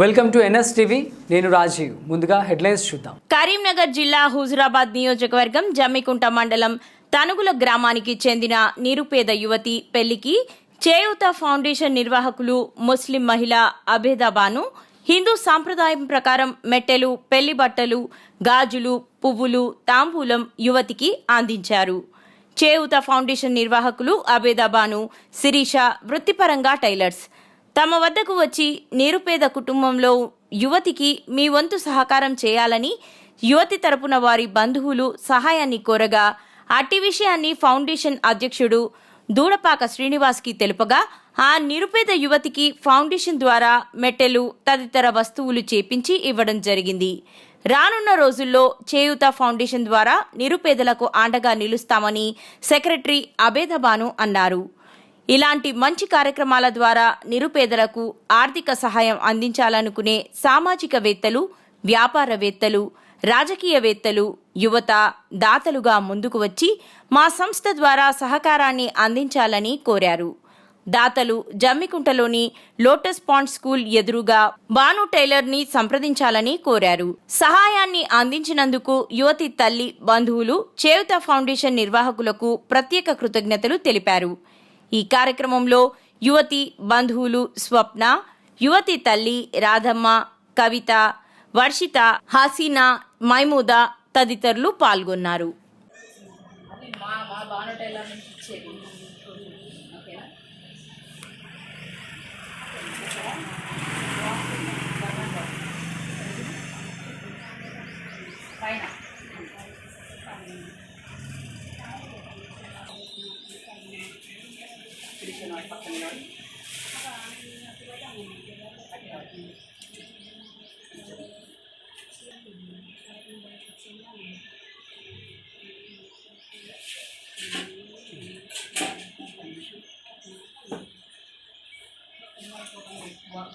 Welcome to NS TV నేను రాజీవ్. ముందుగా headlines చూద్దాం. కరీంనగర్ జిల్లా హుజురాబాద్ నియోజకవర్గం జమ్మికుంట మండలం తనుగుల గ్రామానికి చెందిన నిరుపేద యువతి పెళ్ళికి చేయూత ఫౌండేషన్ నిర్వాహకులు ముస్లిం మహిళ అబేదాబాను హిందూ సాంప్రదాయం ప్రకారం మెట్టెలు పెళ్ళి బట్టలు గాజులు పువ్వులు తాంబూలం యువతికి అందించారు. చేయూత ఫౌండేషన్ నిర్వాహకులు అబేదాబాను శిరీష వృత్తిపరంగా టైలర్స్. తమ వద్దకు వచ్చి నిరుపేద కుటుంబంలో యువతికి మీ వంతు సహకారం చేయాలని యువతి తరపున వారి బంధువులు సహాయాన్ని కోరగా అట్టి విషయాన్ని ఫౌండేషన్ అధ్యక్షుడు దూడపాక శ్రీనివాస్కి తెలుపగా ఆ నిరుపేద యువతికి ఫౌండేషన్ ద్వారా మెట్టెలు తదితర వస్తువులు చేపించి ఇవ్వడం జరిగింది. రానున్న రోజుల్లో చేయూత ఫౌండేషన్ ద్వారా నిరుపేదలకు అండగా నిలుస్తామని సెక్రటరీ అబేదబాను అన్నారు. ఇలాంటి మంచి కార్యక్రమాల ద్వారా నిరుపేదలకు ఆర్థిక సహాయం అందించాలనుకునే సామాజికవేత్తలు వ్యాపారవేత్తలు రాజకీయవేత్తలు యువత దాతలుగా ముందుకు వచ్చి మా సంస్థ ద్వారా సహకారాన్ని అందించాలని కోరారు. దాతలు జమ్మికుంటలోని లోటస్ పాండ్ స్కూల్ ఎదురుగా బాను టైలర్ని సంప్రదించాలని కోరారు. సహాయాన్ని అందించినందుకు యువతి తల్లి బంధువులు చేయుత ఫౌండేషన్ నిర్వాహకులకు ప్రత్యేక కృతజ్ఞతలు తెలిపారు. ఈ కార్యక్రమంలో యువతి బంధువులు స్వప్న యువతి తల్లి రాధమ్మ కవిత వర్షిత హాసీనా మైమూదా తదితరులు పాల్గొన్నారు. మా మా బాను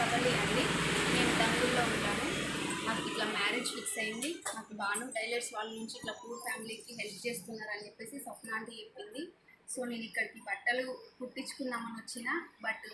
నా అండి నేను తంగూరులో ఉంటాను. నాకు ఇట్లా మ్యారేజ్ ఫిక్స్ అయింది. నాకు బాను టైలర్స్ వాళ్ళ నుంచి ఇట్లా పూర్ ఫ్యామిలీకి హెల్ప్ చేస్తున్నారని చెప్పేసి స్వప్న ఆంటీ చెప్పింది. సో నేను ఇక్కడికి బట్టలు కుట్టించుకుందామని వచ్చిన. బట్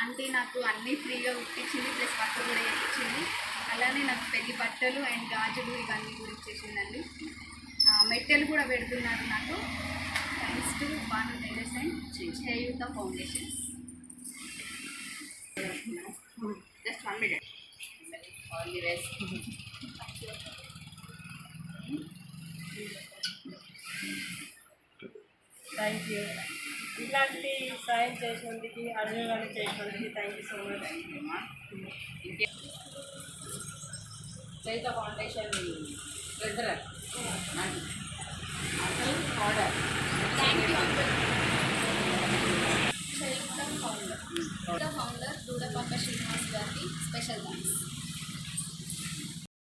ఆంటీ నాకు అన్నీ ఫ్రీగా కుట్టించింది ప్లస్ బట్టలు కూడా ఇచ్చింది అలానే నాకు పెళ్ళి బట్టలు అండ్ గాజులు ఇవన్నీ కూడా ఇచ్చేసిందండి మెట్టెలు కూడా పెడుతున్నారు నాకు. Thanks to Banu tailors and Cheyutha foundations. just one minute all the best thank you ఇలాంటి సాయం చేసినందుకు అర్జున్ చేసినందుకు థ్యాంక్ యూ సో మచ్ ఇంకే చైత ఫౌండేషన్ ట్రెజరర్ అసలు ఆర్డర్